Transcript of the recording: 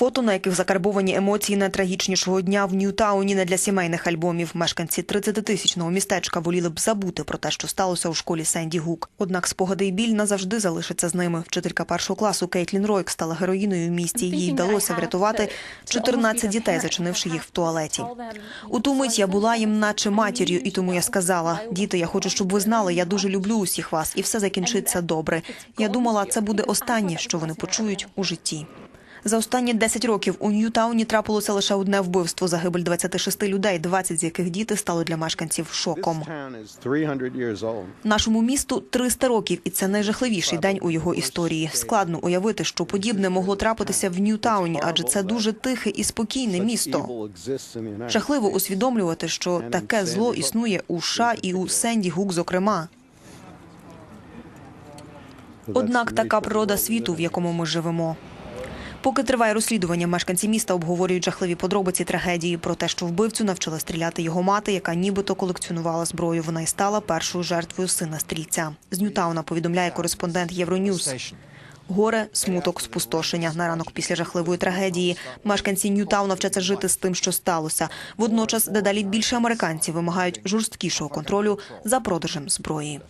Фото, на яких закарбовані емоції найтрагічнішого дня в Ньютауні не для сімейних альбомів. Мешканці 30-тисячного містечка воліли б забути про те, що сталося у школі Сенді Гук. Однак спогади і біль назавжди залишаться з ними. Вчителька першого класу Кейтлін Ройк стала героїною в місті. Їй вдалося врятувати 14 дітей, зачинивши їх в туалеті. У ту мить я була їм наче матір'ю, і тому я сказала: діти, я хочу, щоб ви знали, я дуже люблю усіх вас, і все закінчиться добре. Я думала, це буде останнє, що вони почують у житті. За останні 10 років у Ньютауні трапилося лише одне вбивство. Загибель 26 людей, 20 з яких діти стали для мешканців шоком. Нашому місту 300 років, і це найжахливіший день у його історії. Складно уявити, що подібне могло трапитися в Ньютауні, адже це дуже тихе і спокійне місто. Жахливо усвідомлювати, що таке зло існує у США і у Сенді Гук, зокрема. Однак така природа світу, в якому ми живемо. Поки триває розслідування, мешканці міста обговорюють жахливі подробиці трагедії про те, що вбивцю навчила стріляти його мати, яка нібито колекціонувала зброю. Вона й стала першою жертвою сина стрільця. З Ньютауна повідомляє кореспондент Євроньюз. Горе, смуток, спустошення на ранок після жахливої трагедії. Мешканці Ньютауна вчаться жити з тим, що сталося. Водночас, дедалі більше американців вимагають жорсткішого контролю за продажем зброї.